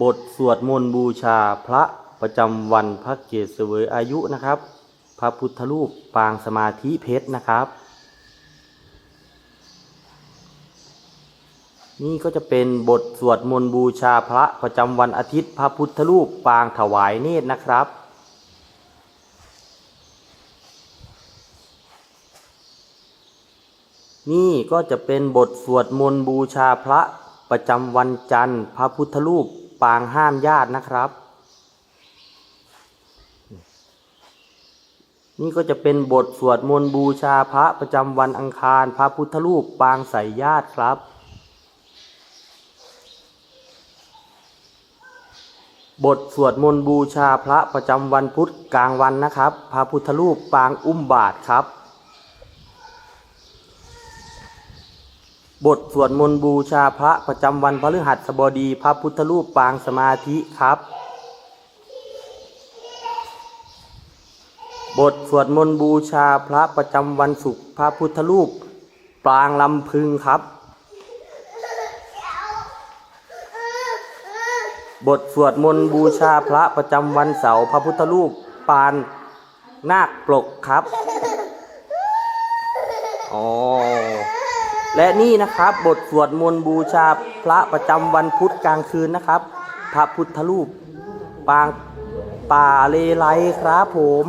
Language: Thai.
บทสวดมนต์บูชาพระประจำวันพระเกศเสวยอายุนะครับ พระพุทธรูปปางสมาธิเพชรนะครับ นี่ก็จะเป็นบทสวดมนต์บูชาพระประจำวันอาทิตย์ พระพุทธรูปปางถวายเนตรนะครับนี่ก็จะเป็นบทสวดมนต์บูชาพระประจำวันจันทร์ พระพุทธรูป ปางห้ามญาตินะครับ นี่ก็จะเป็นบทสวดมนต์บูชาพระประจำวันอังคาร พระพุทธรูปปางใส่ญาติครับ บทสวดมนต์บูชาพระประจำวันพุธกลางวันนะครับ พระพุทธรูปปางอุ้มบาทครับ บทสวดมนต์บูชาพระประจำวันพฤหัสบดีพระพุทธรูปปางสมาธิครับ บทสวดมนต์บูชาพระประจำวันศุกร์พระพุทธรูปปางลำพึงครับ บทสวดมนต์บูชาพระประจำวันเสาร์พระพุทธรูปปานนาคปลกครับ อ๋อ และนี่นะครับบทสวดมนต์บูชาพระประจำวันพุธกลางคืนนะครับ พระพุทธรูปปางป่าเลไลครับผม